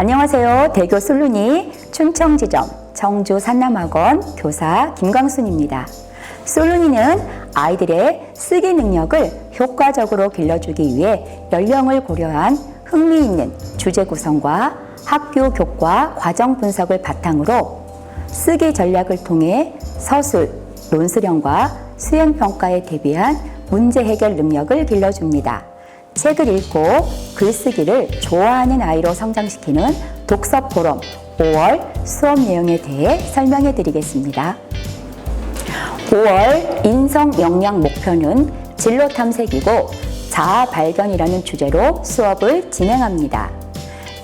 안녕하세요. 대교 솔루니 춘청지점 청주 산남학원 교사 김광순입니다. 솔루니는 아이들의 쓰기 능력을 효과적으로 길러주기 위해 연령을 고려한 흥미있는 주제 구성과 학교 교과 과정 분석을 바탕으로 쓰기 전략을 통해 서술, 논술형과 수행평가에 대비한 문제 해결 능력을 길러줍니다. 책을 읽고 글쓰기를 좋아하는 아이로 성장시키는 독서 포럼 5월 수업 내용에 대해 설명해 드리겠습니다. 5월 인성 역량 목표는 진로 탐색이고 자아 발견이라는 주제로 수업을 진행합니다.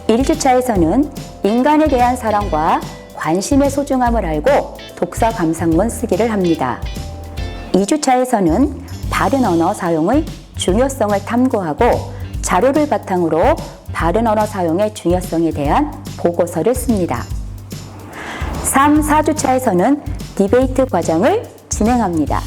1주차에서는 인간에 대한 사랑과 관심의 소중함을 알고 독서 감상문 쓰기를 합니다. 2주차에서는 바른 언어 사용의 중요성을 탐구하고 자료를 바탕으로 바른 언어 사용의 중요성에 대한 보고서를 씁니다. 3, 4주차에서는 디베이트 과정을 진행합니다.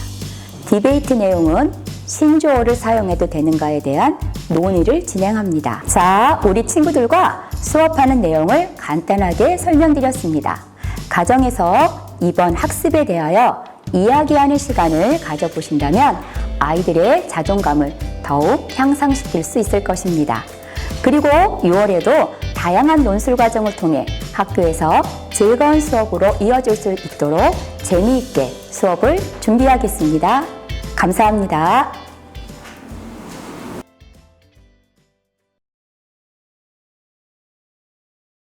디베이트 내용은 신조어를 사용해도 되는가에 대한 논의를 진행합니다. 자, 우리 친구들과 수업하는 내용을 간단하게 설명드렸습니다. 가정에서 이번 학습에 대하여 이야기하는 시간을 가져보신다면 아이들의 자존감을 더욱 향상시킬 수 있을 것입니다. 그리고 6월에도 다양한 논술 과정을 통해 학교에서 즐거운 수업으로 이어질 수 있도록 재미있게 수업을 준비하겠습니다. 감사합니다.